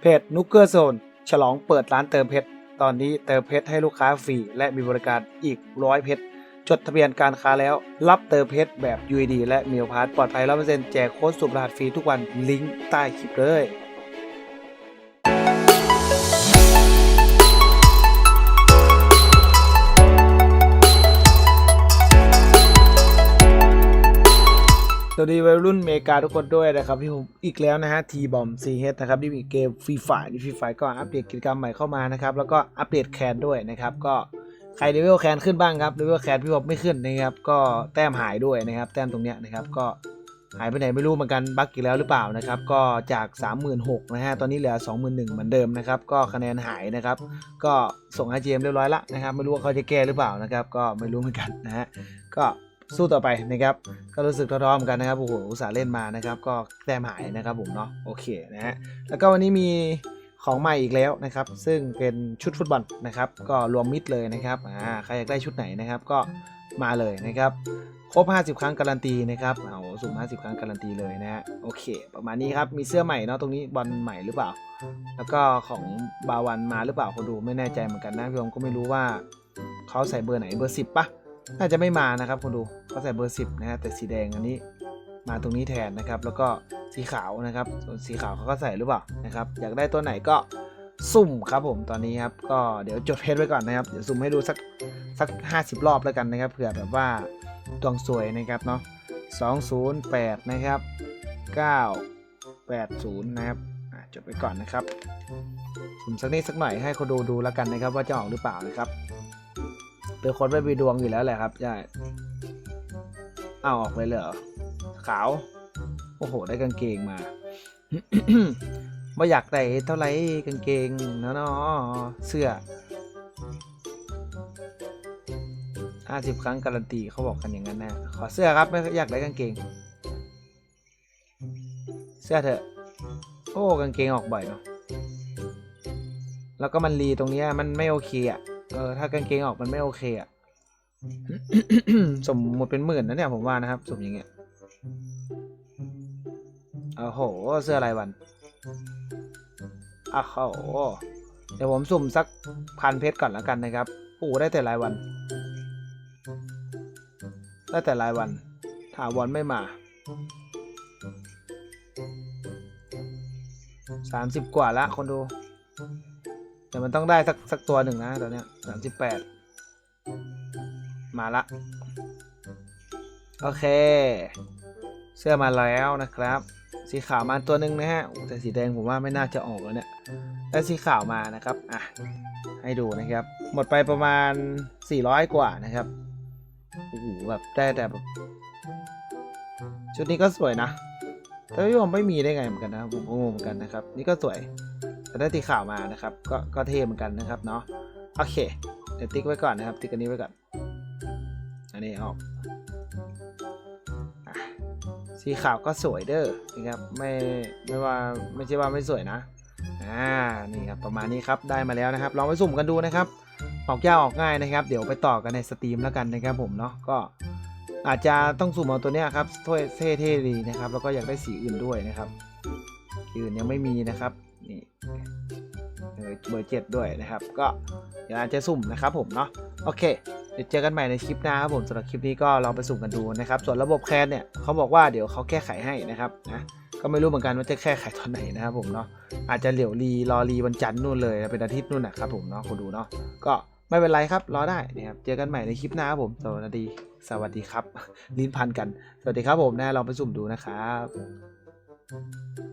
เพจนุกเกอร์โซนฉลองเปิดร้านเติมเพชร ตอนนี้เติมเพชรให้ลูกค้าฟรี และมีบริการอีกร้อยเพชร จดทะเบียนการค้าแล้ว รับเติมเพชรแบบ UED และมีพาร์ตปลอดภัยร้อเปอร์เซ็นต์แจกโค้ดสุบรหัสฟรีทุกวันลิงก์ใต้คลิปเลย วัสดีวัยรุ่นเมกาทุกคนด้วยนะครับที่ผมอีกแล้วนะฮะทีบอมซีเฮดนะครับที่มีเกมฟรีไฟที่ฟรีไฟก็อัปเดตกิจกรรมใหม่เข้ามานะครับแล้วก็อัปเดตแคนด้วยนะครับก็ใครเลเวลแคนขึ้นบ้างครับเลเวลแคนพี่ผมไม่ขึ้นนะครับก็แต้มหายด้วยนะครับแต้มตรงเนี้ยนะครับก็หายไปไหนไม่รู้เหมือนกันบั๊กอีกแล้วหรือเปล่านะครับก็จาก 36,000นะฮะตอนนี้เหลือ 21,000เหมือนเดิมนะครับก็คะแนนหายนะครับก็ส่งให้เจมเรียบร้อยละนะครับไม่รู้ว่าเขาจะแก้หรือเปล่านะครับก็ไม่รู้เหมือนกันนะฮะก็ สู้ต่อไปนะครับ ก็รู้สึกท้อๆเหมือนกันนะครับ โอ้โห อุตส่าห์เล่นมานะครับ ก็แต้มหายนะครับผมเนาะ โอเคนะฮะ แล้วก็วันนี้มีของใหม่อีกแล้วนะครับ ซึ่งเป็นชุดฟุตบอลนะครับ ก็รวมมิดเลยนะครับ อ่า ใครอยากได้ชุดไหนนะครับ ก็มาเลยนะครับ ครบ 50 ครั้งการันตีนะครับ เอาสุ่ม 50 ครั้งการันตีเลยนะฮะ โอเค ประมาณนี้ครับ มีเสื้อใหม่เนาะ ตรงนี้บอลใหม่หรือเปล่า แล้วก็ของบาวันมาหรือเปล่าคนดูไม่แน่ใจเหมือนกันนะพี่ผมก็ไม่รู้ว่าเขาใส่เบอร์ไหน เบอร์ 10ปะน่าจะไม่มานะครับคนดู เขาใส่เบอร์ 10 นะฮะแต่สีแดงอันนี้มาตรงนี้แทนนะครับ แล้วก็สีขาวนะครับ ส่วนสีขาวเขาก็ใส่หรือเปล่านะครับ อยากได้ตัวไหนก็สุ่มครับผมตอนนี้ครับ ก็เดี๋ยวจดเพจไว้ก่อนนะครับ เดี๋ยวสุ่มให้ดูสักสัก 50 รอบแล้วกันนะครับเผื่อแบบว่าดวงสวยนะครับเนาะ208 นะครับ 980 นะครับจดไว้ก่อนนะครับสุ่มสักนิดสักหน่อยให้คนดูดูแล้วกันนะครับ ว่าจะออกหรือเปล่านะครับเป็นคนไม่มีดวงอยู่แล้วแหละครับใช่ เอาออกเลยเหรอขาว โอ้โห ได้กางเกงมาไม่อยากได้เท่าไหร่กางเกงเนาะเนาะเสื้อห้าสิบครั้งการันตีเขาบอกกันอย่างนั้นนะขอเสื้อครับไม่อยากได้กางเกง เสื้อเถอะ โอ้กางเกงออกบ่อยเนาะแล้วก็มันรีตรงนี้มันไม่โอเคอะเออถ้ากางเกงออกมันไม่โอเคอะ สมหมติเป็นหมื่นนะเนี่ยผมว่านะครับสมอย่างเงี้ยโอ้โหเสื้อรายวันอ้าวโหเดี๋ยวผมสุ่มสักพันเพชรก่อนแล้วกันนะครับโอ้ได้แต่รายวัน ได้แต่รายวันถาวรไม่มาสามสิบกว่าละคนดูแต่มันต้องได้สักสักตัวหนึ่งนะตอนเนี้ยสามสิบแปด มาละ โอเค เสื้อมาแล้วนะครับ สีขาวมาตัวหนึ่งนะฮะแต่สีแดงผมว่าไม่น่าจะออกแล้วเนี่ยแล้สีขาวมานะครับอะให้ดูนะครับ หมดไปประมาณ 400 กว่านะครับโอ้โหแบบได้แต่แบบชุดนี้ก็สวยนะแต่พี่ผมไม่มีได้ไงเหมือนกันนะผมงงเหมือนกันนะครับ นี่ก็สวยแต่ได้ตีข่าวมานะครับ ก็ก็เท่เหมือนกันนะครับเนาะโอเค เดี๋ยวติ๊กไว้ก่อนนะครับ ติ๊กอันนี้ไว้ก่อน นนี้ออกสีขาวก็สวยเด้อนะครับไม่ไม่ว่าไม่ใช่ว่าไม่สวยนะอ่านี่ครับประมาณนี้ครับได้มาแล้วนะครับลองไปสุ่มกันดูนะครับออกยากออกง่ายนะครับ เดี๋ยวไปต่อกันในสตรีมแล้วกันนะครับผมเนาะก็อาจจะต้องสุ่มเอาตัวเนี้ยครับถ้วยเท่ๆดีนะครับ แล้วก็อยากได้สีอื่นด้วยนะครับสีอื่นยังไม่มีนะครับนี่เบอร์เจ็ดด้วยนะครับ ก็เดี๋ยวอาจจะสุ่มนะครับผมเนาะโอเค ดี๋ยวเจอกันใหม่ในคลิปหน้าครับผมสำหรับคลิปนี้ก็ลองไปสุ่มกันดูนะครับ ส่วนระบบแคนเนี่ยเขาบอกว่าเดี๋ยวเขาแก้ไขให้นะครับนะก็ไม่รู้เหมือนกันว่าจะแก้ไขตอนไหนนะครับผมเนาะอาจจะเหลียวรีรอรีวันจันทร์นู่นเลยเป็นอาทิตย์นู่นนะครับผมเนาะคนดูเนาะก็ไม่เป็นไรครับรอได้นะครับเจอกันใหม่ในคลิปหน้าครับผมสวัสดีสวัสดีครับ ลิ้นพันกัน สวัสดีครับผมนะลองไปสุ่มดูนะครับ